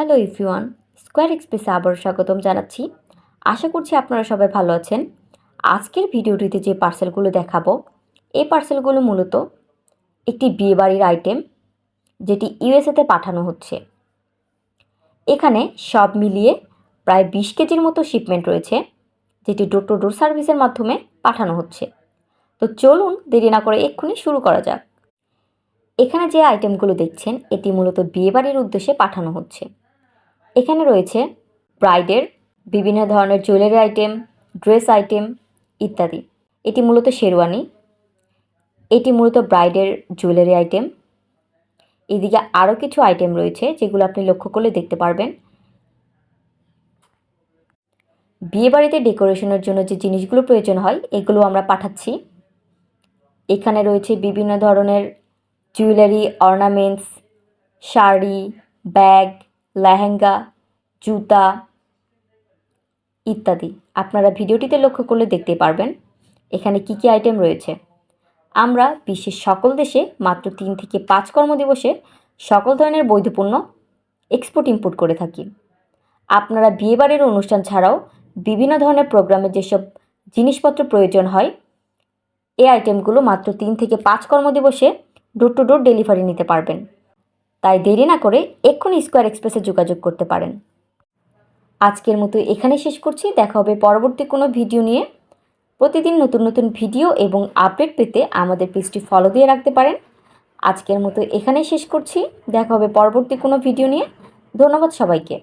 Hello ইফরিওয়ান square এক্সপ্রেসে আবার স্বাগতম জানাচ্ছি। আশা করছি আপনারা সবাই ভালো আছেন। আজকের ভিডিওটিতে যে পার্সেলগুলো দেখাবো, এই পার্সেলগুলো মূলত একটি বিয়েবাড়ির আইটেম যেটি ইউএসএতে পাঠানো হচ্ছে। এখানে সব মিলিয়ে প্রায় বিশ কেজির মতো শিপমেন্ট রয়েছে, যেটি ডোর টু ডোর সার্ভিসের মাধ্যমে পাঠানো হচ্ছে। তো চলুন দেরি না করে এক্ষুনি শুরু করা যাক। এখানে যে আইটেমগুলো দেখছেন, এটি মূলত বিয়েবাড়ির উদ্দেশ্যে পাঠানো হচ্ছে। এখানে রয়েছে ব্রাইডের বিভিন্ন ধরনের জুয়েলারি আইটেম, ড্রেস আইটেম ইত্যাদি। এটি মূলত শেরওয়ানি। এটি মূলত ব্রাইডের জুয়েলারি আইটেম। এদিকে আরও কিছু আইটেম রয়েছে যেগুলো আপনি লক্ষ্য করলে দেখতে পারবেন। বিয়েবাড়িতে ডেকোরেশনের জন্য যে জিনিসগুলো প্রয়োজন হয়, এগুলো আমরা পাঠাচ্ছি। এখানে রয়েছে বিভিন্ন ধরনের jewellery, ornaments, sari, bag lehenga, জুতা ইত্যাদি। আপনারা ভিডিওটিতে লক্ষ্য করলে দেখতে পারবেন এখানে কি কি আইটেম রয়েছে। আমরা বিশ্বের সকল দেশে মাত্র তিন থেকে পাঁচ কর্মদিবসে সকল ধরনের বৈধ পণ্য এক্সপোর্ট ইম্পোর্ট করে থাকি। আপনারা বিয়েবাড়ির অনুষ্ঠান ছাড়াও বিভিন্ন ধরনের প্রোগ্রামে যেসব জিনিসপত্র প্রয়োজন হয়, এই আইটেমগুলো মাত্র তিন থেকে পাঁচ কর্মদিবসে ডোর টু ডোর ডেলিভারি নিতে পারবেন। তাই দেরি না করে এক্ষুনি স্কোয়ার এক্সপ্রেসে যোগাযোগ করতে পারেন। আজকের মতো এখানে শেষ করছি। দেখা হবে পরবর্তী কোনো ভিডিও নিয়ে। প্রতিদিন নতুন নতুন ভিডিও এবং আপডেট পেতে আমাদের পেজটি ফলো দিয়ে রাখতে পারেন। আজকের মতো এখানে শেষ করছি। দেখা হবে পরবর্তী কোনো ভিডিও নিয়ে। ধন্যবাদ সবাইকে।